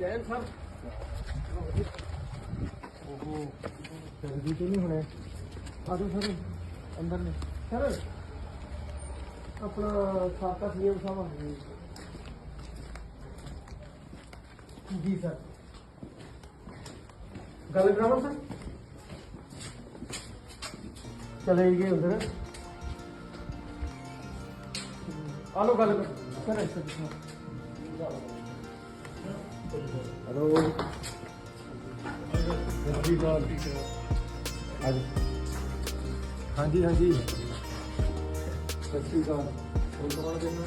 Jain sir ਉਹ ਸਰਦੀ ਤੋਂ ਨਹੀਂ ਹੋਣੇ ਆਜੋ ਸਰ ਅੰਦਰ ਨੇ ਸਰ ਆਪਣਾ ਸਾਕਾ ਸੀਐਮ ਸਾਹਿਬ ਆ ਗਏ ਜੀ ਸਰ ਗੱਲ ਕਰਾਵਾਂ ਸਰ ਚਲੇ ਗਏ ਉਧਰ ਆਲੋ ਗੱਲ ਕਰ ਸਰ ਐਸੇ ਦਿਖਾ ਹੈਲੋ ਸਤਿ ਸ਼੍ਰੀ ਅਕਾਲ ਅੱਜ ਹਾਂਜੀ। ਹਾਂਜੀ। ਸਤਿ ਸ਼੍ਰੀ ਅਕਾਲ ਹੋਰ ਕੌਣ ਦੇਣਾ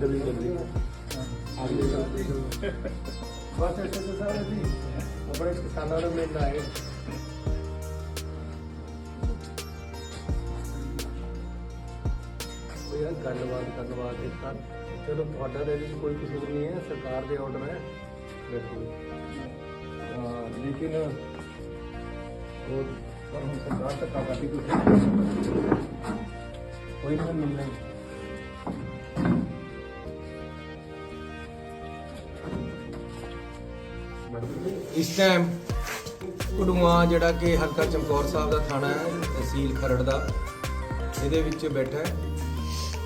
ਜਲਦੀ ਜਲਦੀ ਆਗੇ ਬਸ ਐਸੇ ਤਾਂ ਸਾਰੇ ਜੀ ਆਪਣੇ ਕਿਸਾਨਾਂ ਨੂੰ ਮਿਲਣ ਆਏ ਉਹ ਗੱਲਬਾਤ ਕਰਨ ਵਾਸਤੇ ਤਾਂ ਚਲੋ ਤੁਹਾਡਾ ਤਾਂ ਇਹਦੇ ਕੋਈ ਕਸੂਰ ਨਹੀਂ ਹੈ, ਸਰਕਾਰ ਦੇ ਆਰਡਰ ਹੈ। ਬਿਲਕੁਲ ਹਾਂ, ਲੇਕਿਨ ਉਹ ਪਰ ਹੁਣ ਸਰਕਾਰ ਧੱਕਾ ਕਰਦੀ ਕੋਈ ਕੋਈ ਨਾ ਮਿਲਣਾ ਹੀ। ਇਸ ਟਾਈਮ ਕੁੜੂਆ ਜਿਹੜਾ ਕਿ ਹਲਕਾ ਚਮਕੌਰ ਸਾਹਿਬ ਦਾ ਥਾਣਾ ਹੈ, ਤਹਿਸੀਲ ਖਰੜ ਦਾ, ਇਹਦੇ ਵਿੱਚ ਬੈਠਾ ਹੈ।